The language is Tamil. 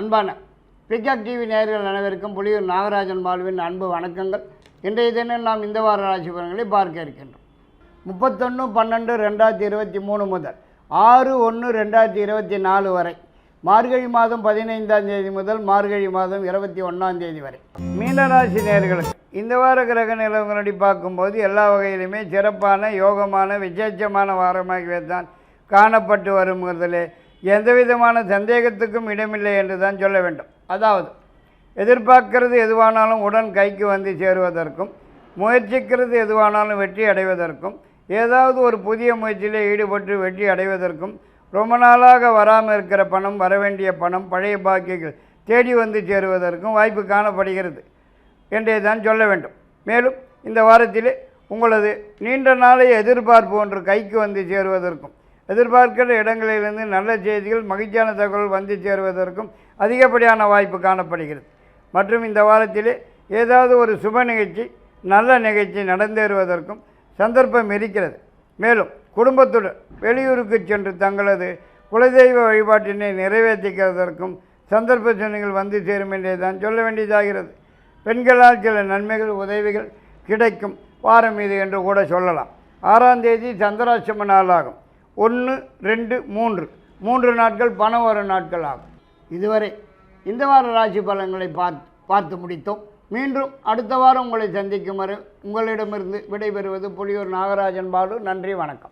அன்பான பிகாக் டிவி நேயர்கள் அனைவருக்கும் புலியூர் நாகராஜன் மாலுவின் அன்பு வணக்கங்கள். இன்றைய தினம் நாம் இந்த வார ராசி பலன்களை பார்க்க இருக்கின்றோம். முப்பத்தொன்று பன்னெண்டு ரெண்டாயிரத்தி இருபத்தி மூணு முதல் ஆறு ஒன்று ரெண்டாயிரத்தி இருபத்தி நாலு வரை. மார்கழி மாதம் பதினைந்தாம் தேதி முதல் மார்கழி மாதம் இருபத்தி ஒன்றாம் தேதி வரை. மீனராசி நேர்களுக்கு இந்த வார கிரக நிலவரப்படி பார்க்கும்போது எல்லா வகையிலுமே சிறப்பான யோகமான விசேஷமான வாரமாகவே தான் காணப்பட்டு வருங்கிறதுலே எந்த விதமான சந்தேகத்துக்கும் இடமில்லை என்று தான் சொல்ல வேண்டும். அதாவது எதிர்பார்க்கிறது எதுவானாலும் உடன் கைக்கு வந்து சேருவதற்கும் முயற்சிக்கிறது எதுவானாலும் வெற்றி அடைவதற்கும் ஏதாவது ஒரு புதிய முயற்சியில் ஈடுபட்டு வெற்றி அடைவதற்கும் ரொம்ப நாளாக வராமல் இருக்கிற பணம் வரவேண்டிய பணம் பழைய பாக்கியங்கள் தேடி வந்து சேருவதற்கும் வாய்ப்பு காணப்படுகிறது என்றே தான் சொல்ல வேண்டும். மேலும் இந்த வாரத்திலே உங்களது நீண்ட நாளை எதிர்பார்ப்பு ஒன்று கைக்கு வந்து சேருவதற்கும் எதிர்பார்க்கிற இடங்களிலிருந்து நல்ல செய்திகள் மகிழ்ச்சியான தகவல் வந்து சேருவதற்கும் அதிகப்படியான வாய்ப்பு காணப்படுகிறது. மற்றும் இந்த வாரத்திலே ஏதாவது ஒரு சுப நிகழ்ச்சி நல்ல நிகழ்ச்சி நடந்தேறுவதற்கும் சந்தர்ப்பம் இருக்கிறது. மேலும் குடும்பத்துடன் வெளியூருக்கு சென்று தங்களது குலதெய்வ வழிபாட்டினை நிறைவேற்றிக்கிறதற்கும் சந்தர்ப்ப சூழ்நிலைகள் வந்து சேரும் என்றே தான் சொல்ல வேண்டியதாகிறது. பெண்களால் சில நன்மைகள் உதவிகள் கிடைக்கும் வாரம் இது என்று கூட சொல்லலாம். ஆறாம் தேதி சந்திராசிரம நாளாகும். ஒன்று ரெண்டு மூன்று. மூன்று நாட்கள் பணம் வரும் நாட்கள் ஆகும். இதுவரை இந்த வார ராசி பலன்களை பார்த்து பார்த்து முடித்தோம். மீண்டும் அடுத்த வாரம் உங்களை சந்திக்கும் வரை உங்களிடமிருந்து விடைபெறுவது புலியூர் நாகராஜன் பாலு. நன்றி வணக்கம்.